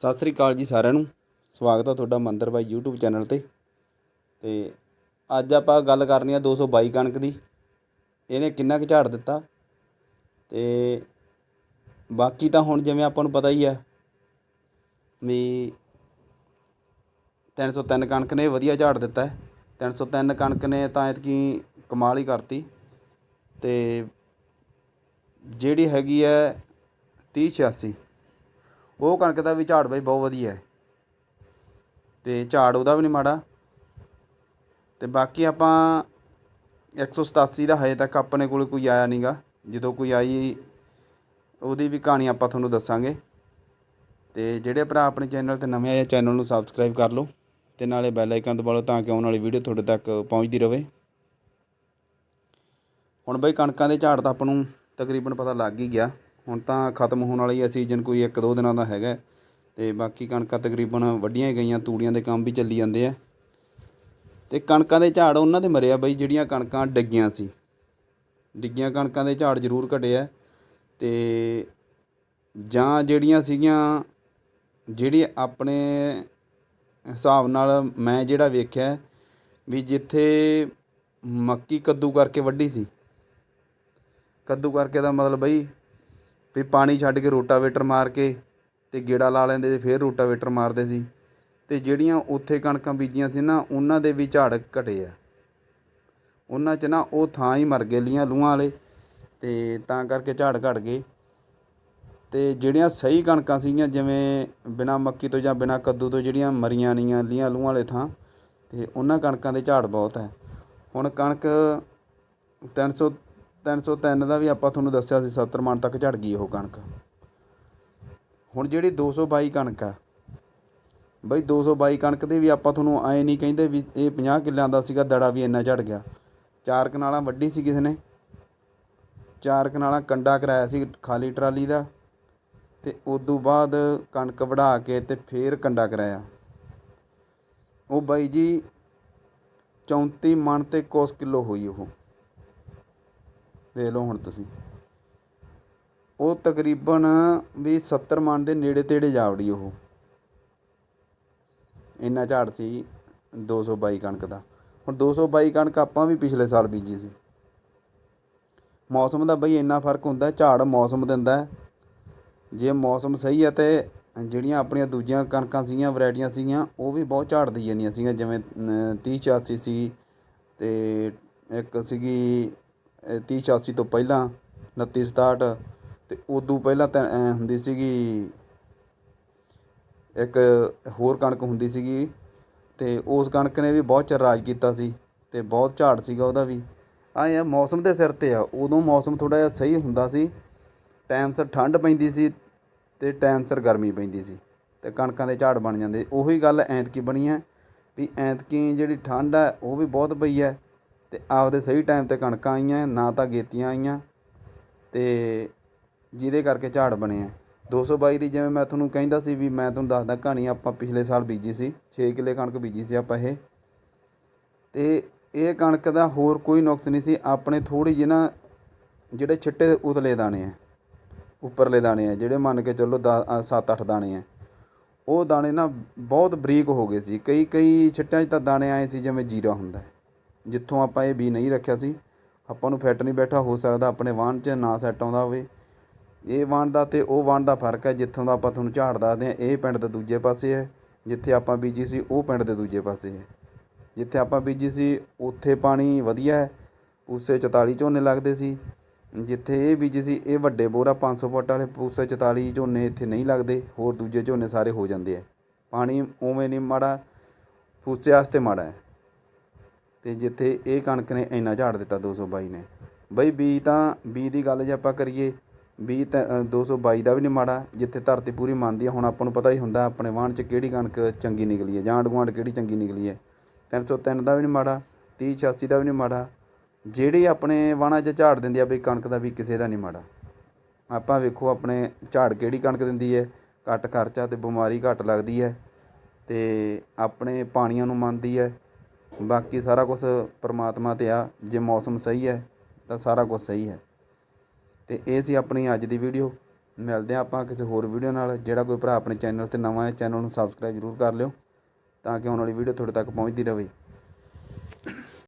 ਸਤਿ ਸ੍ਰੀ ਅਕਾਲ ਜੀ ਸਾਰਿਆਂ ਨੂੰ। ਸਵਾਗਤ ਆ ਤੁਹਾਡਾ ਮੰਦਰ ਬਾਈ YouTube ਚੈਨਲ ਤੇ। ਤੇ ਅੱਜ ਆਪਾਂ ਗੱਲ ਕਰਨੀ ਆ 222 ਕਣਕ ਦੀ। ਇਹਨੇ ਕਿੰਨਾ ਕੁ ਝਾੜ ਦਿੱਤਾ? ਤੇ ਬਾਕੀ ਤਾਂ ਹੁਣ ਜਿਵੇਂ ਆਪਾਂ ਨੂੰ ਪਤਾ ਹੀ ਆ ਵੀ 303 ਕਣਕ ਨੇ, ਵਧੀਆ ਝਾੜ ਦਿੱਤਾ ਹੈ। 303 ਕਣਕ ਨੇ ਤਾਂ ਇਤਕੀ ਕਮਾਲ ਹੀ ਕਰਤੀ। ਤੇ ਜਿਹੜੀ ਹੈਗੀ ਹੈ 3086 ਉਹ ਕਣਕ ਦਾ ਵੀ ਝਾੜ ਬਾਈ ਬਹੁਤ ਵਧੀਆ ਹੈ। ਤੇ ਝਾੜ ਉਹਦਾ ਵੀ ਨਹੀਂ ਮਾੜਾ। ਤੇ ਬਾਕੀ ਆਪਾਂ 187 ਦਾ ਹਜੇ ਤੱਕ ਆਪਣੇ ਕੋਲ ਕੋਈ ਆਇਆ ਨਹੀਂਗਾ ਜਦੋਂ ਕੋਈ ਆਈ ਉਹਦੀ ਵੀ ਕਹਾਣੀ ਆਪਾਂ ਤੁਹਾਨੂੰ ਦੱਸਾਂਗੇ। ਤੇ ਜਿਹੜੇ ਭਰਾ ਆਪਣੇ ਚੈਨਲ ਤੇ ਨਵੇਂ ਆਏ ਚੈਨਲ ਨੂੰ ਸਬਸਕ੍ਰਾਈਬ ਕਰ ਲਓ ਤੇ ਨਾਲੇ ਬੈਲ ਆਈਕਨ ਦਬਾ ਲਓ ਤਾਂ ਕਿ ਆਉਣ ਵਾਲੀ ਵੀਡੀਓ ਤੁਹਾਡੇ ਤੱਕ ਪਹੁੰਚਦੀ ਰਹੇ ਹੁਣ ਬਈ ਕਣਕਾਂ ਦੇ ਝਾੜ ਤਾਂ ਆਪਾਂ ਨੂੰ ਤਕਰੀਬਨ ਪਤਾ ਲੱਗ ਹੀ ਗਿਆ। ਹੁਣ ਤਾਂ ਖਤਮ ਹੋਣ ਵਾਲੀ ਹੈ ਸੀਜ਼ਨ ਕੋਈ ਇੱਕ ਦੋ ਦਿਨਾਂ ਦਾ ਹੈਗਾ ਤੇ ਬਾਕੀ ਕਣਕਾਂ ਤਕਰੀਬਨ ਵੱਡੀਆਂ ਹੀ ਗਈਆਂ, ਤੂੜੀਆਂ ਦੇ ਕੰਮ ਵੀ ਚੱਲੀ ਜਾਂਦੇ ਆ। ਤੇ ਕਣਕਾਂ ਦੇ ਝਾੜ ਉਹਨਾਂ ਦੇ ਮਰਿਆ ਬਈ, ਜਿਹੜੀਆਂ ਕਣਕਾਂ ਡਿੱਗੀਆਂ ਸੀ। ਡਿੱਗੀਆਂ ਕਣਕਾਂ ਦੇ ਝਾੜ ਜ਼ਰੂਰ ਘਟਿਆ। ਤੇ ਜਾਂ ਜਿਹੜੀਆਂ ਸੀਗੀਆਂ, ਜਿਹੜੀ ਆਪਣੇ ਹਿਸਾਬ ਨਾਲ ਮੈਂ ਜਿਹੜਾ ਵੇਖਿਆ ਵੀ ਜਿੱਥੇ ਮੱਕੀ ਕੱਦੂ ਕਰਕੇ ਵੱਢੀ ਸੀ। ਕੱਦੂ ਕਰਕੇ ਦਾ ਮਤਲਬ ਬਈ ਵੀ ਪਾਣੀ ਛੱਡ ਕੇ ਰੋਟਾਵੇਟਰ ਮਾਰ ਕੇ ਅਤੇ ਗੇੜਾ ਲਾ ਲੈਂਦੇ ਸੀ ਫਿਰ ਰੋਟਾਵੇਟਰ ਮਾਰਦੇ ਸੀ। ਅਤੇ ਜਿਹੜੀਆਂ ਉੱਥੇ ਕਣਕਾਂ ਬੀਜੀਆਂ ਸੀ ਨਾ, ਉਹਨਾਂ ਦੇ ਵੀ ਝਾੜ ਘਟੇ ਆ। ਉਹਨਾਂ 'ਚ ਨਾ ਉਹ ਥਾਂ ਹੀ ਮਰ ਗਏ ਲੀਆਂ ਲੂਹਾਂ ਵਾਲੇ ਅਤੇ ਤਾਂ ਕਰਕੇ ਝਾੜ ਘਟ ਗਏ। ਅਤੇ ਜਿਹੜੀਆਂ ਸਹੀ ਕਣਕਾਂ ਸੀਗੀਆਂ, ਜਿਵੇਂ ਬਿਨਾਂ ਮੱਕੀ ਤੋਂ ਜਾਂ ਬਿਨਾਂ ਕੱਦੂ ਤੋਂ ਜਿਹੜੀਆਂ ਮਰੀਆਂ ਨੀਆਂ ਲੀਆਂ ਲੂਹਾਂ ਵਾਲੇ ਥਾਂ ਅਤੇ ਉਹਨਾਂ ਕਣਕਾਂ ਦੇ ਝਾੜ ਬਹੁਤ ਹੈ ਹੁਣ ਕਣਕ 300 303 ਦਾ ਵੀ ਆਪਾਂ ਤੁਹਾਨੂੰ ਦੱਸਿਆ ਸੀ 70 ਮਣ ਤੱਕ ਝੜ ਗਈ ਉਹ ਕਣਕ। ਹੁਣ ਜਿਹੜੀ 222 ਕਣਕ ਆ, ਬਈ 222 ਕਣਕ ਦੇ ਵੀ ਆਪਾਂ ਤੁਹਾਨੂੰ ਐ ਨਹੀਂ ਕਹਿੰਦੇ ਵੀ ਇਹ 50 ਕਿੱਲਿਆਂ ਦਾ ਸੀਗਾ, ਦੜਾ ਵੀ ਇੰਨਾ ਝੜ ਗਿਆ। ਚਾਰ ਕਨਾਲਾਂ ਵੱਢੀ ਸੀ ਕਿਸੇ ਨੇ। ਚਾਰ ਕਨਾਲਾਂ ਕੰਡਾ ਕਰਾਇਆ ਸੀ ਖਾਲੀ ਟਰਾਲੀ ਦਾ ਤੇ ਉਦੋਂ ਬਾਅਦ ਕਣਕ ਵਢਾ ਕੇ ਤੇ ਫੇਰ ਕੰਡਾ ਕਰਾਇਆ। ਉਹ ਬਾਈ ਜੀ 34 ਮਣ ਤੇ ਕੋਸ ਕਿਲੋ ਹੋਈ ਉਹ। ਵੇਖ ਲਓ ਹੁਣ ਤੁਸੀਂ। ਉਹ ਤਕਰੀਬਨ ਵੀ 70 ਮਣ ਦੇ ਨੇੜੇ ਤੇੜੇ ਜਾਵੜੀ ਉਹ। ਇੰਨਾ ਝਾੜ ਸੀ 222 ਕਣਕ ਦਾ। ਹੁਣ 222 ਕਣਕ ਆਪਾਂ ਵੀ ਪਿਛਲੇ ਸਾਲ ਬੀਜੀ ਸੀ। ਮੌਸਮ ਦਾ ਬਈ ਇੰਨਾ ਫ਼ਰਕ ਹੁੰਦਾ, ਝਾੜ ਮੌਸਮ ਦਿੰਦਾ। ਜੇ ਮੌਸਮ ਸਹੀ ਹੈ ਤੇ ਜਿਹੜੀਆਂ ਆਪਣੀਆਂ ਦੂਜੀਆਂ ਕਣਕਾਂ ਸੀਗੀਆਂ, ਵੈਰਾਈਟੀਆਂ ਸੀਗੀਆਂ, ਉਹ ਵੀ ਬਹੁਤ ਝਾੜ ਦੀ ਜਾਂਦੀਆਂ ਸੀਗੀਆਂ। ਜਿਵੇਂ 30 86 ਸੀ ਤੇ ਇੱਕ ਸੀਗੀ 30 86 ਤੋਂ ਪਹਿਲਾਂ, ਉਨੱਤੀ, ਸਤਾਹਠ ਅਤੇ ਉਦੋਂ ਪਹਿਲਾਂ ਤਾਂ ਐਂ ਹੁੰਦੀ ਸੀਗੀ, ਇੱਕ ਹੋਰ ਕਣਕ ਹੁੰਦੀ ਸੀਗੀ ਅਤੇ ਉਸ ਕਣਕ ਨੇ ਵੀ ਬਹੁਤ ਚਿਰ ਰਾਜ ਕੀਤਾ ਸੀ ਅਤੇ ਬਹੁਤ ਝਾੜ ਸੀਗਾ ਉਹਦਾ ਵੀ। ਆਏ ਆ, ਮੌਸਮ ਦੇ ਸਿਰ ਤੇ ਆ, ਉਦੋਂ ਮੌਸਮ ਥੋੜ੍ਹਾ ਜਿਹਾ ਸਹੀ ਹੁੰਦਾ ਸੀ, ਟਾਈਮ ਸਿਰ ਠੰਡ ਪੈਂਦੀ ਸੀ ਅਤੇ ਟਾਈਮ ਸਿਰ ਗਰਮੀ ਪੈਂਦੀ ਸੀ ਅਤੇ ਕਣਕਾਂ ਦੇ ਝਾੜ ਬਣ ਜਾਂਦੇ। ਉਹੀ ਗੱਲ ਐਂਤਕੀ ਬਣੀ ਹੈ ਵੀ ਐਂਤਕੀ ਜਿਹੜੀ ਠੰਡ ਹੈ ਉਹ ਵੀ ਬਹੁਤ ਪਈ ਹੈ ਅਤੇ ਆਪਦੇ ਸਹੀ ਟਾਈਮ ਤੇ ਕਣਕਾਂ ਆਈਆਂ, ਨਾ ਤਾਂ ਗੇਤੀਆਂ ਆਈਆਂ ਅਤੇ ਜਿਹਦੇ ਕਰਕੇ ਝਾੜ ਬਣੇ ਆ। 222 ਦੀ ਜਿਵੇਂ ਮੈਂ ਤੁਹਾਨੂੰ ਕਹਿੰਦਾ ਸੀ ਵੀ ਮੈਂ ਤੁਹਾਨੂੰ ਦੱਸਦਾ ਕਹਾਣੀ, ਆਪਾਂ ਪਿਛਲੇ ਸਾਲ ਬੀਜੀ ਸੀ, ਛੇ ਕਿੱਲੇ ਕਣਕ ਬੀਜੀ ਸੀ ਆਪਾਂ ਇਹ। ਅਤੇ ਇਹ ਕਣਕ ਦਾ ਹੋਰ ਕੋਈ ਨੁਕਸ ਨਹੀਂ ਸੀ, ਆਪਣੇ ਥੋੜ੍ਹੀ ਜਿਹੀ ਨਾ ਜਿਹੜੇ ਛਿੱਟੇ ਉਤਲੇ ਦਾਣੇ ਹੈ ਉੱਪਰਲੇ ਦਾਣੇ ਹੈ ਜਿਹੜੇ ਮੰਨ ਕੇ ਚੱਲੋ 7-8 ਦਾਣੇ ਹੈ ਉਹ ਦਾਣੇ ਨਾ ਬਹੁਤ ਬਰੀਕ ਹੋ ਗਏ ਸੀ, ਕਈ ਕਈ ਛਿੱਟਿਆਂ 'ਚ ਤਾਂ ਦਾਣੇ ਆਏ ਸੀ ਜਿਵੇਂ ਜੀਰਾ ਹੁੰਦਾ। ਹੈ। ਜਿੱਥੋਂ ਆਪਾਂ ਇਹ ਬੀ ਨਹੀਂ ਰੱਖਿਆ ਸੀ, ਆਪਾਂ ਨੂੰ ਫਿੱਟ ਨਹੀਂ ਬੈਠਾ, ਹੋ ਸਕਦਾ ਆਪਣੇ ਵਾਹਣ 'ਚ ਨਾ ਸੈੱਟ ਆਉਂਦਾ ਹੋਵੇ। ਇਹ ਵਾਹਣ ਦਾ ਤੇ ਉਹ ਵਾਹਣ ਦਾ ਫ਼ਰਕ ਹੈ, ਜਿੱਥੋਂ ਦਾ ਆਪਾਂ ਤੁਹਾਨੂੰ ਝਾੜ ਦੱਸਦੇ ਹਾਂ, ਇਹ ਪਿੰਡ ਦੇ ਦੂਜੇ ਪਾਸੇ ਹੈ, ਜਿੱਥੇ ਆਪਾਂ ਬੀਜੀ ਸੀ, ਉਹ ਪਿੰਡ ਦੇ ਦੂਜੇ ਪਾਸੇ ਹੈ। ਜਿੱਥੇ ਆਪਾਂ ਬੀਜੀ ਸੀ, ਉੱਥੇ ਪਾਣੀ ਵਧੀਆ ਹੈ, ਪੂਸੇ 44 ਝੋਨੇ ਲੱਗਦੇ ਸੀ। ਜਿੱਥੇ ਇਹ ਬੀਜੀ ਸੀ, ਇਹ ਵੱਡੇ ਬੋਰਾ 500 ਫੁੱਟ ਵਾਲੇ, ਪੂਸੇ 44 ਝੋਨੇ ਇੱਥੇ ਨਹੀਂ ਲੱਗਦੇ, ਹੋਰ ਦੂਜੇ ਝੋਨੇ ਸਾਰੇ ਹੋ ਜਾਂਦੇ ਆ। ਪਾਣੀ ਉਵੇਂ ਨਹੀਂ ਮਾੜਾ, ਪੂਸੇ ਵਾਸਤੇ ਮਾੜਾ ਹੈ। ਤੇ ਜਿੱਥੇ ਇਹ ਕਣਕ ਨੇ ਇੰਨਾ ਝਾੜ ਦਿੱਤਾ 222 ਨੇ। ਬਈ ਬੀ ਤਾਂ ਬੀ ਦੀ ਗੱਲ ਜੇ ਆਪਾਂ ਕਰੀਏ ਬੀ ਤਾਂ ਅ, 222 ਦਾ ਵੀ ਨਹੀਂ ਮਾੜਾ ਜਿੱਥੇ ਧਰਤੀ ਪੂਰੀ ਮੰਨਦੀ ਹੈ ਹੁਣ ਆਪਾਂ ਨੂੰ ਪਤਾ ਹੀ ਹੁੰਦਾ ਆਪਣੇ ਵਾਹਣ 'ਚ ਕਿਹੜੀ ਕਣਕ ਚੰਗੀ ਨਿਕਲੀ ਹੈ ਜਾਂ ਗੁਆਂਢ ਕਿਹੜੀ ਚੰਗੀ ਨਿਕਲੀ ਹੈ 303 ਦਾ ਵੀ ਨਹੀਂ ਮਾੜਾ 30 86 ਦਾ ਵੀ ਨਹੀਂ ਮਾੜਾ ਜਿਹੜੀ ਆਪਣੇ ਵਾਹਣਾਂ 'ਚ ਝਾੜ ਦਿੰਦੀ ਆ ਬਈ ਕਣਕ ਦਾ ਵੀ ਕਿਸੇ ਦਾ ਨਹੀਂ ਮਾੜਾ। ਆਪਾਂ ਵੇਖੋ ਆਪਣੇ ਝਾੜ ਕਿਹੜੀ ਕਣਕ ਦਿੰਦੀ ਹੈ ਘੱਟ ਖਰਚਾ ਤੇ ਬਿਮਾਰੀ ਘੱਟ ਲੱਗਦੀ ਹੈ ਤੇ ਆਪਣੇ ਪਾਣੀਆਂ ਨੂੰ ਮੰਨਦੀ ਹੈ ਬਾਕੀ ਸਾਰਾ ਕੁਛ ਪਰਮਾਤਮਾ ਤੇ ਆ, ਜੇ ਮੌਸਮ ਸਹੀ ਹੈ, ਤਾਂ ਸਾਰਾ ਕੁਛ ਸਹੀ ਹੈ। ਅਤੇ ਇਹ ਸੀ ਆਪਣੀ ਅੱਜ ਦੀ ਵੀਡੀਓ। ਮਿਲਦੇ ਹਾਂ ਆਪਾਂ ਕਿਸੇ ਹੋਰ ਵੀਡੀਓ ਨਾਲ। ਜਿਹੜਾ ਕੋਈ ਭਰਾ ਆਪਣੇ ਚੈਨਲ ਤੇ ਨਵਾਂ ਹੈ, ਚੈਨਲ ਨੂੰ ਸਬਸਕ੍ਰਾਈਬ ਜ਼ਰੂਰ ਕਰ ਲਿਓ, ਤਾਂ ਕਿ ਆਉਣ ਵਾਲੀ ਵੀਡੀਓ ਤੁਹਾਡੇ ਤੱਕ ਪਹੁੰਚਦੀ ਰਹੇ।